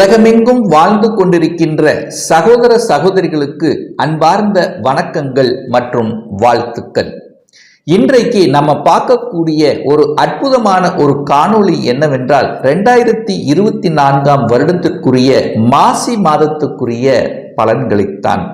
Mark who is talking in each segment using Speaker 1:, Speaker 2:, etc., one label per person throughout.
Speaker 1: உலகமெங்கும் வாழ்ந்து கொண்டிருக்கின்ற சகோதர சகோதரிகளுக்கு அன்பார்ந்த வணக்கங்கள் மற்றும் வாழ்த்துக்கள். இன்றைக்கு நம்ம பார்க்கக்கூடிய ஒரு அற்புதமான ஒரு காணொளி என்னவென்றால் ரெண்டாயிரத்தி இருபத்தி நான்காம் வருடத்திற்குரிய மாசி மாதத்துக்குரிய பலன்களைத்தான்.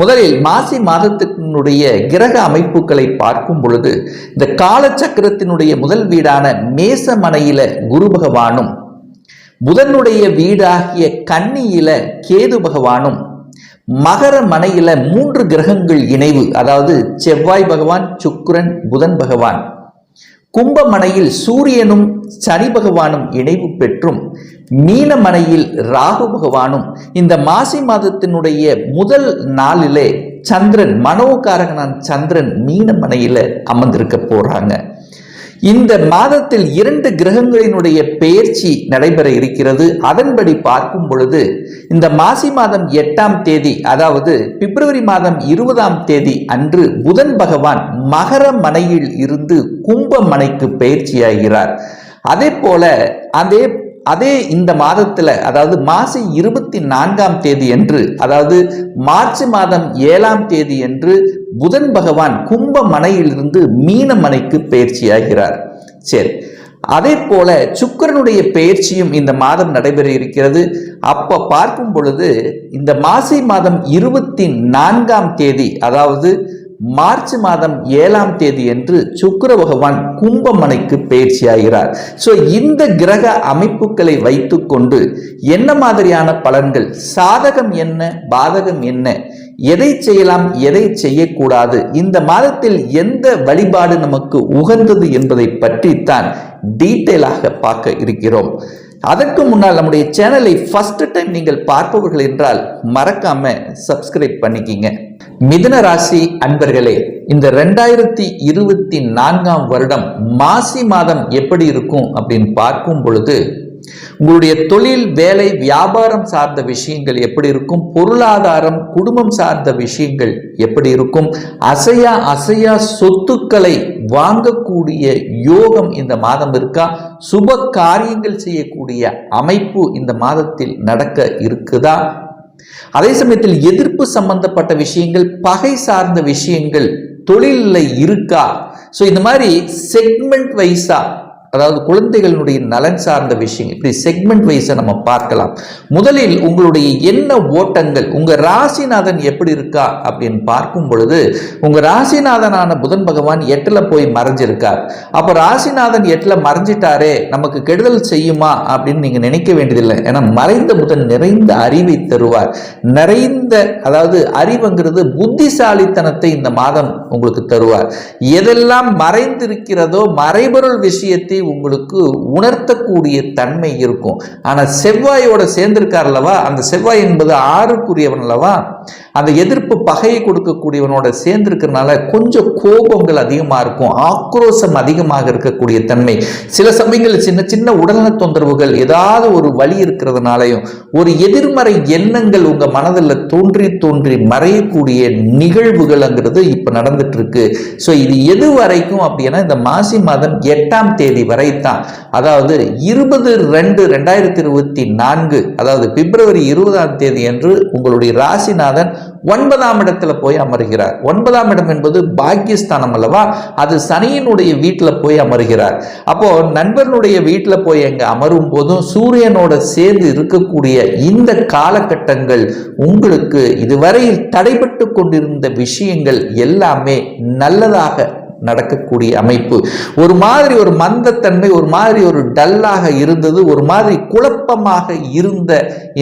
Speaker 1: முதலில் மாசி மாதத்தினுடைய கிரக அமைப்புகளை பார்க்கும் பொழுது இந்த காலச்சக்கரத்தினுடைய முதல் வீடான மேசமனையில குரு பகவானும் புதனுடைய வீடாகிய கன்னியில கேது பகவானும் மகர மனையில மூன்று கிரகங்கள் இணைவு அதாவது செவ்வாய் பகவான் சுக்கிரன் புதன் பகவான். கும்பமனையில் சூரியனும் சனி பகவானும் இணைவு பெற்றும் மீனமனையில் ராகு பகவானும் இந்த மாசி மாதத்தினுடைய முதல் நாளிலே சந்திரன் மனோகாரகனான் சந்திரன் மீனமனையில அமர்ந்திருக்க போறாங்க. இந்த மாதத்தில் இரண்டு கிரகங்களினுடைய பெயர்ச்சி நடைபெற இருக்கிறது. அதன்படி பார்க்கும் பொழுது இந்த மாசி மாதம் எட்டாம் தேதி அதாவது பிப்ரவரி மாதம் இருபதாம் தேதி அன்று புதன் பகவான் மகர மனையில் இருந்து கும்ப மனைக்கு பயிற்சியாகிறார் அதே போல அதே அதே இந்த மாதத்தில் அதாவது மாசி இருபத்தி நான்காம் தேதி என்று அதாவது மார்ச் மாதம் ஏழாம் தேதி என்று புதன் பகவான் கும்ப மனையிலிருந்து மீன மனைக்கு பயிற்சியாகிறார். சரி அதே போல சுக்கரனுடைய பயிற்சியும் இந்த மாதம் நடைபெற இருக்கிறது. அப்ப பார்க்கும் பொழுது இந்த மாசி மாதம் இருபத்தி நான்காம் தேதி அதாவது மார்ச் மாதம் ஏழாம் தேதி என்று சுக்கர பகவான் கும்பமனைக்கு பயிற்சியாகிறார். ஸோ இந்த கிரக அமைப்புகளை வைத்துக்கொண்டு என்ன மாதிரியான பலன்கள்? சாதகம் என்ன? பாதகம் என்ன? எதை செய்யலாம்? எதை செய்யக்கூடாது? இந்த மாதத்தில் எந்த வழிபாடு நமக்கு உகந்தது என்பதை பற்றித்தான் டீட்டெயிலாக பார்க்க இருக்கிறோம். அதற்கு முன்னால் நம்முடைய சேனலை ஃபர்ஸ்ட் டைம் நீங்கள் பார்ப்பவர்கள் என்றால் மறக்காம சப்ஸ்கிரைப் பண்ணிக்கிங்க. மிதுன ராசி அன்பர்களே இந்த ரெண்டாயிரத்தி இருபத்தி நான்காம் வருடம் மாசி மாதம் எப்படி இருக்கும் அப்படின்னு பார்க்கும் பொழுது உங்களுடைய தொழில் வேலை வியாபாரம் சார்ந்த விஷயங்கள் எப்படி இருக்கும்? பொருளாதாரம் குடும்பம் சார்ந்த விஷயங்கள் எப்படி இருக்கும்? அசையா அசையா சொத்துக்களை வாங்கக்கூடிய யோகம் இந்த மாதம் இருக்கா? சுப காரியங்கள் செய்யக்கூடிய அமைப்பு இந்த மாதத்தில் நடக்க இருக்குதா? அதே சமயத்தில் எதிர்ப்பு சம்பந்தப்பட்ட விஷயங்கள் பகை சார்ந்த விஷயங்கள் தொழிலில் இருக்கா? ஸோ இந்த மாதிரி செக்மெண்ட் வைஸாக அதாவது குழந்தைகளுடைய நலன் சார்ந்த விஷயம் இப்படி செக்மெண்ட் வைஸை நம்ம பார்க்கலாம். முதலில் உங்களுடைய என்ன ஓட்டங்கள் உங்கள் ராசிநாதன் எப்படி இருக்கா அப்படின்னு பார்க்கும் பொழுது உங்கள் ராசிநாதனான புதன் பகவான் எட்டில் போய் மறைஞ்சிருக்கார். அப்போ ராசிநாதன் எட்டில் மறைஞ்சிட்டாரே நமக்கு கெடுதல் செய்யுமா அப்படின்னு நீங்கள் நினைக்க வேண்டியதில்லை. ஏன்னா மறைந்த புதன் நிறைந்த அறிவை தருவார். நிறைந்த அதாவது அறிவுங்கிறது புத்திசாலித்தனத்தை இந்த மாதம் உங்களுக்கு தருவார். எதெல்லாம் மறைந்திருக்கிறதோ மறைபொருள் விஷயத்தை உங்களுக்கு உணர்த்தக்கூடிய தன்மை இருக்கும். ஆனால் செவ்வாயோட சேர்ந்திருக்கார் அல்லவா? அந்த செவ்வாய் என்பது ஆறுக்குரியவன் அல்லவா? அந்த எதிர்ப்பு பகையை கொடுக்கக்கூடியவனோட சேர்ந்திருக்கிறதுனால கொஞ்சம் கோபங்கள் அதிகமாக இருக்கும். ஆக்ரோஷம் அதிகமாக இருக்கக்கூடிய தன்மை. சில சமயங்களில் சின்ன சின்ன உடல்நல தொந்தரவுகள் ஏதாவது ஒரு வழி இருக்கிறதுனாலையும் ஒரு எதிர்மறை எண்ணங்கள் உங்க மனதில் தோன்றி தோன்றி மறையக்கூடிய நிகழ்வுகள்ங்கிறது இப்ப நடந்துட்டு இருக்கு. ஸோ இது எது வரைக்கும் அப்படின்னா இந்த மாசி மாதம் எட்டாம் தேதி வரை தான் அதாவது இருபது ரெண்டு ரெண்டாயிரத்தி இருபத்தி நான்கு அதாவது பிப்ரவரி இருபதாம் தேதி என்று உங்களுடைய ராசிநாதன் ஒன்பதாம் இடத்துல போய் அமர்கிறார். ஒன்பதாம் இடம் என்பது பாக்கியஸ்தானம் அல்லவா? அது சனியினுடைய வீட்டில் போய் அமர்கிறார். அப்போ நண்பனுடைய வீட்டில் போய் அங்கே அமரும் போதும் சூரியனோட சேர்ந்து இருக்கக்கூடிய இந்த காலகட்டங்கள் உங்களுக்கு இதுவரையில் தடைபட்டு கொண்டிருந்த விஷயங்கள் எல்லாமே நல்லதாக நடக்கக்கூடிய அமைப்பு. ஒரு மாதிரி ஒரு மந்தத்தன்மை ஒரு மாதிரி ஒரு டல்லாக இருந்தது ஒரு மாதிரி குழப்பமாக இருந்த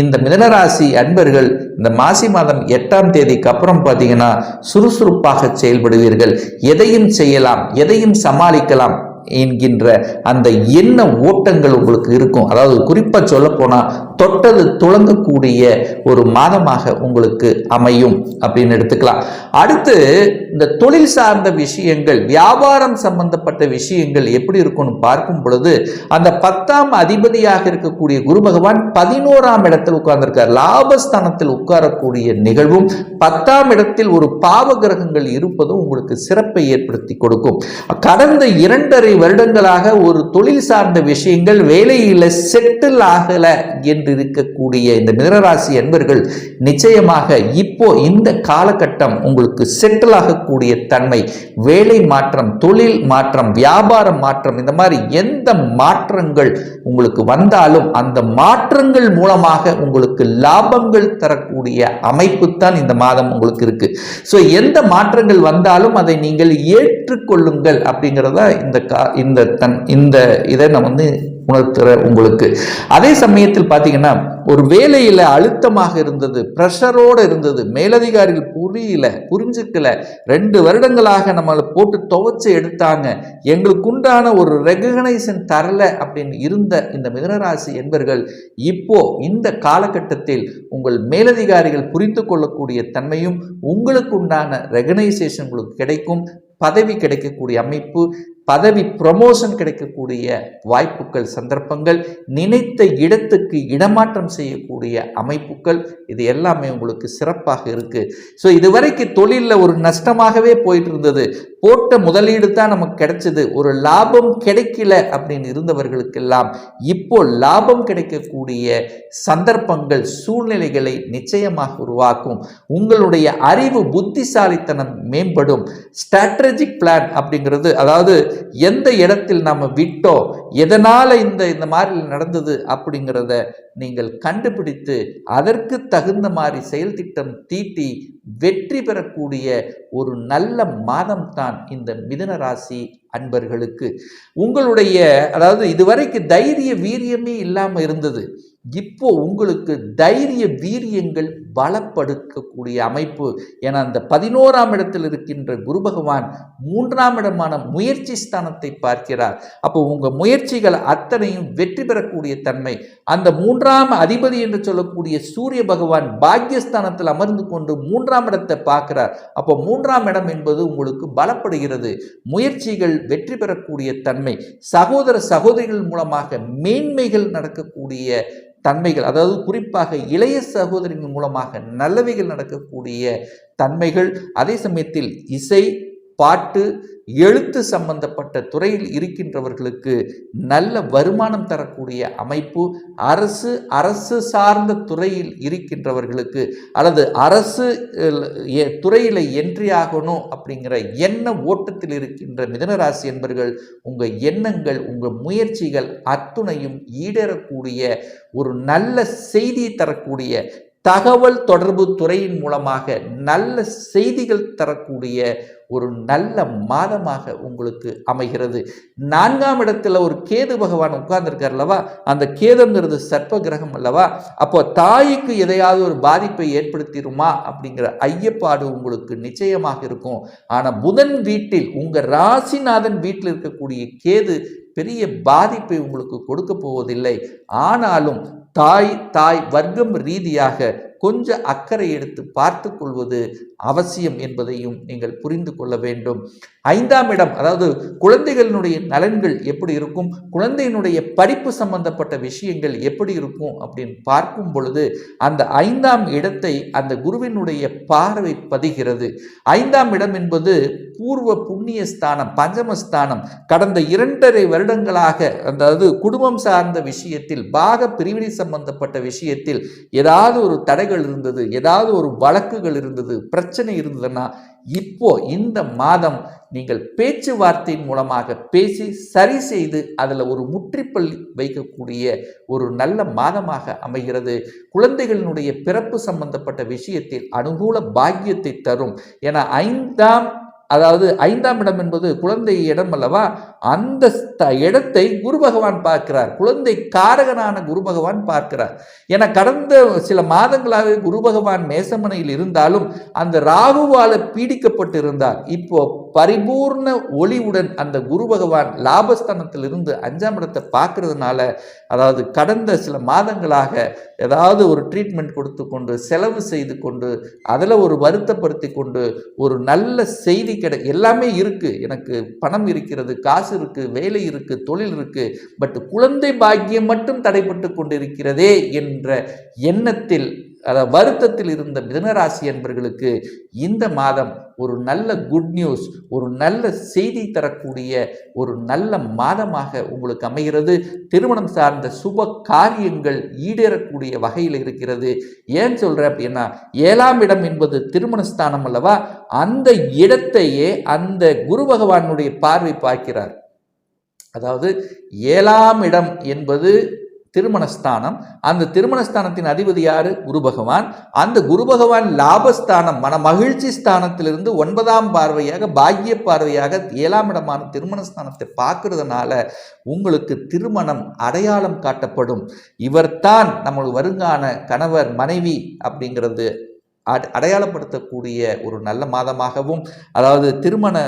Speaker 1: இந்த மிதனராசி அன்பர்கள் இந்த மாசி மாதம் எட்டாம் தேதிக்கு அப்புறம் பார்த்தீங்கன்னா சுறுசுறுப்பாக செயல்படுவீர்கள். எதையும் செய்யலாம் எதையும் சமாளிக்கலாம் என்கின்ற அந்த எண்ண ஓட்டங்கள் உங்களுக்கு இருக்கும். அதாவது குறிப்பாக சொல்ல போனால் தொட்டது துளங்கக்கூடிய ஒரு மாதமாக உங்களுக்கு அமையும் அப்படின்னு எடுத்துக்கலாம். அடுத்து இந்த தொழில் சார்ந்த விஷயங்கள் வியாபாரம் சம்பந்தப்பட்ட விஷயங்கள் எப்படி இருக்கும்னு பார்க்கும் பொழுது அந்த பத்தாம் அதிபதியாக இருக்கக்கூடிய குரு பகவான் பதினோராம் இடத்தில் உட்கார்ந்திருக்கார். லாபஸ்தானத்தில் உட்காரக்கூடிய நிகழ்வும் பத்தாம் இடத்தில் ஒரு பாவ கிரகங்கள் இருப்பதும் உங்களுக்கு சிறப்பை ஏற்படுத்தி கொடுக்கும். கடந்த இரண்டரை வருடங்களாக ஒரு தொழில் சார்ந்த விஷயங்கள் வேலையில் செட்டில் ஆகல என்று என்று இருக்கக்கூடிய இந்த மிதனராசி அன்பர்கள் நிச்சயமாக இப்போ இந்த காலகட்டம் உங்களுக்கு செட்டில் ஆகக்கூடிய தன்மை வேலை மாற்றம் தொழில் மாற்றம் வியாபார மாற்றம் இந்த மாதிரி எந்த மாற்றங்கள் உங்களுக்கு வந்தாலும் அந்த மாற்றங்கள் மூலமாக உங்களுக்கு லாபங்கள் தரக்கூடிய அமைப்பு தான் இந்த மாதம் உங்களுக்கு இருக்கு. ஸோ எந்த மாற்றங்கள் வந்தாலும் அதை நீங்கள் ஏற்றுக்கொள்ளுங்கள் அப்படிங்கிறத இந்த கா இந்த தன் இந்த இதை நான் வந்து உணர்த்துற உங்களுக்கு. அதே சமயத்தில் பார்த்தீங்கன்னா ஒரு வேலையில் அழுத்தமாக இருந்தது ப்ரெஷரோடு இருந்தது மேலதிகாரிகள் புரியல புரிஞ்சுக்கல. ரெண்டு வருடங்களாக நம்மளை போட்டு துவைச்சு எடுத்தாங்க. எங்களுக்கு உண்டான ஒரு ரெகனைசன் தரல அப்படின்னு இருந்த இந்த மிதனராசி என்பர்கள் இப்போ இந்த காலகட்டத்தில் உங்கள் மேலதிகாரிகள் புரிந்து கொள்ளக்கூடிய தன்மையும் உங்களுக்கு உண்டான ரெகனைசேஷன் உங்களுக்கு கிடைக்கும் பதவி கிடைக்கக்கூடிய அமைப்பு பதவி ப்ரமோஷன் கிடைக்கக்கூடிய வாய்ப்புகள் சந்தர்ப்பங்கள் நினைத்த இடத்துக்கு இடமாற்றம் செய்யக்கூடிய அமைப்புகள் இது எல்லாமே உங்களுக்கு சிறப்பாக இருக்குது ஸோ இதுவரைக்கும் தொழிலில் ஒரு நஷ்டமாகவே போயிட்டு இருந்தது போட்ட முதலீடு தான் நமக்கு கிடைச்சது. ஒரு லாபம் கிடைக்கல அப்படின்னு இருந்தவர்களுக்கெல்லாம் இப்போ லாபம் கிடைக்கக்கூடிய சந்தர்ப்பங்கள் சூழ்நிலைகளை நிச்சயமாக உருவாக்கும். உங்களுடைய அறிவு புத்திசாலித்தனம் மேம்படும். ஸ்ட்ராட்டஜிக் பிளான் அப்படிங்கிறது அதாவது எந்த இடத்தில் நாம் விட்டோ எதனால் இந்த இந்த மாதிரி நடந்தது அப்படிங்கிறத நீங்கள் கண்டுபிடித்து அதற்கு தகுந்த மாதிரி செயல் திட்டம் தீட்டி வெற்றி பெறக்கூடிய ஒரு நல்ல மாதம் தான் இந்த மிதன ராசி அன்பர்களுக்கு. உங்களுடைய அதாவது இதுவரைக்கு தைரிய வீரியமே இல்லாமல் இருந்தது. இப்போ உங்களுக்கு தைரிய வீரியங்கள் பலப்படுத்தக்கூடிய அமைப்பு. ஏன்னா அந்த பதினோராம் இடத்தில் இருக்கின்ற குரு பகவான் மூன்றாம் இடமான முயற்சி ஸ்தானத்தை பார்க்கிறார். அப்போ உங்கள் முயற்சிகள் அத்தனையும் வெற்றி பெறக்கூடிய தன்மை. அந்த மூன்றாம் அதிபதி என்று சொல்லக்கூடிய சூரிய பகவான் பாக்யஸ்தானத்தில் அமர்ந்து கொண்டு மூன்றாம் இடத்தை பார்க்கிறார். அப்போ மூன்றாம் இடம் என்பது உங்களுக்கு பலப்படுகிறது. முயற்சிகள் வெற்றி பெறக்கூடிய தன்மை சகோதர சகோதரிகள் மூலமாக மேன்மைகள் நடக்கக்கூடிய தன்மைகள் அதாவது குறிப்பாக இளைய சகோதரிகள் மூலமாக நல்லவைகள் நடக்கக்கூடிய தன்மைகள் அதே சமயத்தில் இசை பாட்டு எழுத்து சம்பந்தப்பட்ட துறையில் இருக்கின்றவர்களுக்கு நல்ல வருமானம் தரக்கூடிய அமைப்பு அரசு அரசு சார்ந்த துறையில் இருக்கின்றவர்களுக்கு அல்லது அரசு துறையில் என்ட்ரி ஆகணும் அப்படிங்கிற எண்ண ஓட்டத்தில் இருக்கின்ற மிதனராசி என்பர்கள் உங்கள் எண்ணங்கள் உங்கள் முயற்சிகள் அத்துணையும் ஈடேறக்கூடிய ஒரு நல்ல செய்தியை தரக்கூடிய தகவல் தொடர்பு துறையின் மூலமாக நல்ல செய்திகள் தரக்கூடிய ஒரு நல்ல மாதமாக உங்களுக்கு அமைகிறது. நான்காம் இடத்துல ஒரு கேது பகவான் உட்கார்ந்துருக்கார் அல்லவா? அந்த கேதுங்கிறது சர்ப்ப கிரகம் அல்லவா? அப்போ தாய்க்கு எதையாவது ஒரு பாதிப்பை ஏற்படுத்திடுமா அப்படிங்கிற ஐயப்பாடு உங்களுக்கு நிச்சயமாக இருக்கும். ஆனால் புதன் வீட்டில் உங்கள் ராசிநாதன் வீட்டில் இருக்கக்கூடிய கேது பெரிய பாதிப்பை உங்களுக்கு கொடுக்க போவதில்லை. ஆனாலும் தாய் தாய் வர்க்கம் ரீதியாக கொஞ்சம் அக்கறை எடுத்து பார்த்து கொள்வது அவசியம் என்பதையும் நீங்கள் புரிந்து கொள்ள வேண்டும். ஐந்தாம் இடம் அதாவது குழந்தைகளினுடைய நலன்கள் எப்படி இருக்கும் குழந்தையினுடைய படிப்பு சம்பந்தப்பட்ட விஷயங்கள் எப்படி இருக்கும் அப்படின்னு பார்க்கும் பொழுது அந்த ஐந்தாம் இடத்தை அந்த குருவினுடைய பார்வை பதிகிறது. ஐந்தாம் இடம் என்பது பூர்வ புண்ணிய ஸ்தானம் பஞ்சமஸ்தானம் கடந்த இரண்டரை வருடங்களாக அதாவது குடும்பம் சார்ந்த விஷயத்தில் பாக பிரிவினை சம்பந்தப்பட்ட விஷயத்தில் ஏதாவது ஒரு தடைகள் இருந்தது ஏதாவது ஒரு வழக்குகள் இருந்தது பிரச்சனை இருந்ததுன்னா இப்போ இந்த மாதம் நீங்கள் பேச்சுவார்த்தையின் மூலமாக பேசி சரி செய்து அதில் ஒரு முற்றிப்பள்ளி வைக்கக்கூடிய ஒரு நல்ல மாதமாக அமைகிறது. குழந்தைகளினுடைய பிறப்பு சம்பந்தப்பட்ட விஷயத்தில் அனுகூல பாக்கியத்தை தரும். என ஐந்தாம் அதாவது ஐந்தாம் இடம் என்பது குழந்தை இடம் அல்லவா அந்த இடத்தை குரு பகவான் பார்க்கிறார். குழந்தை காரகனான குரு பகவான் பார்க்கிறார். என கடந்த சில மாதங்களாக குரு பகவான் மேசமனையில் இருந்தாலும் அந்த ராகுவால பீடிக்கப்பட்டு இருந்தார் இப்போ பரிபூர்ண ஒளிவுடன் அந்த குரு பகவான் லாபஸ்தானத்திலிருந்து அஞ்சாம் இடத்தை பார்க்கறதுனால அதாவது கடந்த சில மாதங்களாக ஏதாவது ஒரு ட்ரீட்மெண்ட் கொடுத்து கொண்டு செலவு செய்து கொண்டு அதில் ஒரு வருத்தப்படுத்தி கொண்டு ஒரு நல்ல செய்தி கிடை எல்லாமே இருக்குது எனக்கு பணம் இருக்கிறது காசு இருக்குது வேலை இருக்குது தொழில் இருக்குது பட் குழந்தை பாக்கியம் மட்டும் தடைப்பட்டு கொண்டிருக்கிறதே என்ற எண்ணத்தில் அதாவது வருத்தத்தில் இருந்த மிதனராசி என்பர்களுக்கு இந்த மாதம் ஒரு நல்ல குட் நியூஸ் ஒரு நல்ல செய்தி தரக்கூடிய ஒரு நல்ல மாதமாக உங்களுக்கு அமைகிறது. திருமணம் சார்ந்த சுப காரியங்கள் ஈடேறக்கூடிய வகையில் இருக்கிறது. ஏன் சொல்கிறேன் அப்படின்னா ஏழாம் இடம் என்பது திருமணஸ்தானம் அல்லவா? அந்த இடத்தையே அந்த குரு பகவானுடைய பார்வை பார்க்கிறார். அதாவது ஏழாம் இடம் என்பது திருமணஸ்தானம். அந்த திருமணஸ்தானத்தின் அதிபதி யாரு? குரு பகவான். அந்த குரு பகவான் லாபஸ்தானம் மன மகிழ்ச்சி ஸ்தானத்திலிருந்து ஒன்பதாம் பார்வையாக பாக்கிய பார்வையாக ஏழாம் இடமான திருமணஸ்தானத்தை பார்க்கறதுனால உங்களுக்கு திருமணம் அடையாளம் காட்டப்படும். இவர்தான் நம்ம வருங்கான கணவர் மனைவி அப்படிங்கிறது அடையாளப்படுத்தக்கூடிய ஒரு நல்ல மாதமாகவும் அதாவது திருமண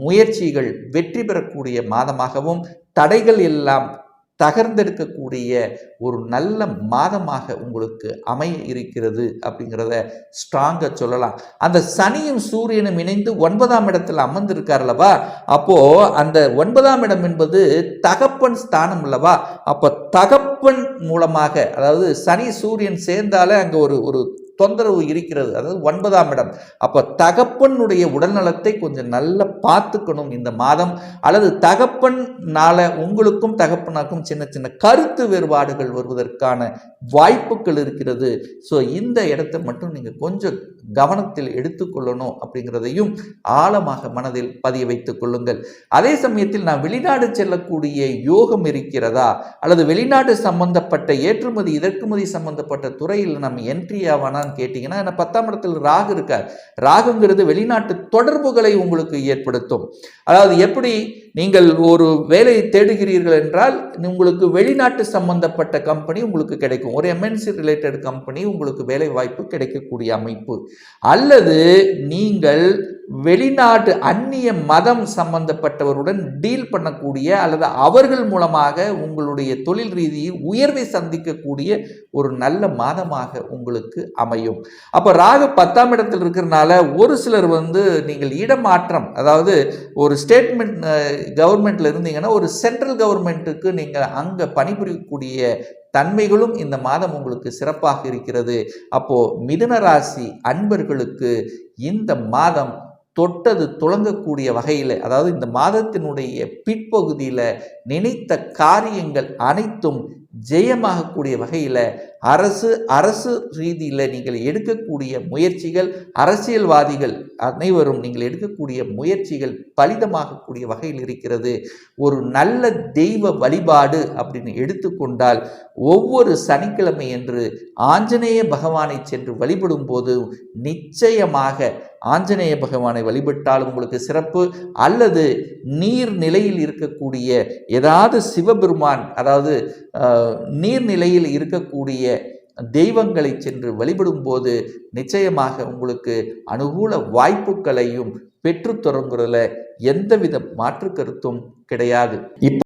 Speaker 1: முயற்சிகள் வெற்றி பெறக்கூடிய மாதமாகவும் தடைகள் எல்லாம் தகர்ந்தெடுக்கக்கூடிய ஒரு நல்ல மாதமாக உங்களுக்கு அமைய இருக்கிறது அப்படிங்கிறத ஸ்ட்ராங்காக சொல்லலாம். அந்த சனியும் சூரியனும் இணைந்து ஒன்பதாம் இடத்துல அமர்ந்திருக்கார் அல்லவா? அப்போ அந்த ஒன்பதாம் இடம் என்பது தகப்பன் ஸ்தானம் அல்லவா? அப்போ தகப்பன் மூலமாக அதாவது சனி சூரியன் சேர்ந்தாலே அங்கே ஒரு ஒரு தொந்தரவு இருக்கிறது. அதாவது ஒன்பதாம் இடம். அப்போ தகப்பனுடைய உடல்நலத்தை கொஞ்சம் நல்லா பார்த்துக்கணும் இந்த மாதம். அல்லது தகப்பன்னால உங்களுக்கும் தகப்பனாக்கும் சின்ன சின்ன கருத்து வேறுபாடுகள் வருவதற்கான வாய்ப்புகள் இருக்கிறது. ஸோ இந்த இடத்தை மட்டும் நீங்கள் கொஞ்சம் கவனத்தில் எடுத்துக்கொள்ளணும் அப்படிங்கிறதையும் ஆழமாக மனதில் பதிய வைத்துக் கொள்ளுங்கள். அதே சமயத்தில் நான் வெளிநாடு செல்லக்கூடிய யோகம் இருக்கிறதா? அல்லது வெளிநாடு சம்பந்தப்பட்ட ஏற்றுமதி இறக்குமதி சம்பந்தப்பட்ட துறையில் நம்ம என்ட்ரி ஆவானான்னு கேட்டிங்கன்னா ஏன்னா பத்தாம் இடத்தில் ராகு இருக்கார். ராகுங்கிறது வெளிநாட்டு தொடர்புகளை உங்களுக்கு ஏற்படுத்தும். அதாவது எப்படி நீங்கள் ஒரு வேலையை தேடுகிறீர்கள் என்றால் உங்களுக்கு வெளிநாட்டு சம்பந்தப்பட்ட கம்பெனி உங்களுக்கு கிடைக்கும். ஒரு எம்என்சி ரிலேட்டட் கம்பெனி உங்களுக்கு வேலை வாய்ப்பு கிடைக்கக்கூடிய அமைப்பு. அல்லது நீங்கள் வெளிநாட்டு அந்நிய மதம் சம்பந்தப்பட்டவருடன் டீல் பண்ணக்கூடிய அல்லது அவர்கள் மூலமாக உங்களுடைய தொழில் ரீதியில் உயர்வை சந்திக்கக்கூடிய ஒரு நல்ல மாதமாக உங்களுக்கு அமையும். அப்போ ராகு பத்தாம் இடத்தில் இருக்கிறனால ஒரு சிலர் வந்து நீங்கள் இடமாற்றம் அதாவது ஒரு ஸ்டேட்மெண்ட் கவர்மெண்ட்டில் இருந்தீங்கன்னா ஒரு சென்ட்ரல் கவர்மெண்ட்டுக்கு நீங்கள் அங்கே பணிபுரியக்கூடிய தன்மைகளும் இந்த மாதம் உங்களுக்கு சிறப்பாக இருக்கிறது. அப்போது மிதுன ராசி அன்பர்களுக்கு இந்த மாதம் தொட்டது துளங்கக்கூடிய வகையில் அதாவது இந்த மாதத்தினுடைய பிற்பகுதியில் நினைத்த காரியங்கள் அனைத்தும் ஜெயமாகக்கூடிய வகையில் அரசு அரசு ரீதியில் நீங்கள் எடுக்கக்கூடிய முயற்சிகள் அரசியல்வாதிகள் அனைவரும் நீங்கள் எடுக்கக்கூடிய முயற்சிகள் பலிதமாகக்கூடிய வகையில் இருக்கிறது. ஒரு நல்ல தெய்வ வழிபாடு அப்படின்னு எடுத்துக்கொண்டால் ஒவ்வொரு சனிக்கிழமை என்று ஆஞ்சநேய பகவானை சென்று வழிபடும் போது நிச்சயமாக ஆஞ்சநேய பகவானை வழிபட்டால் உங்களுக்கு சிறப்பு. அல்லது நீர் நிலையில் இருக்கக்கூடிய ஏதாவது சிவபெருமான் அதாவது நீர்நிலையில் இருக்கக்கூடிய தெய்வங்களை சென்று வழிபடும் போது நிச்சயமாக உங்களுக்கு அனுகூல வாய்ப்புகளையும் பெற்று தொடங்குறதுல எந்தவித மாற்று கருத்தும் கிடையாது. இப்ப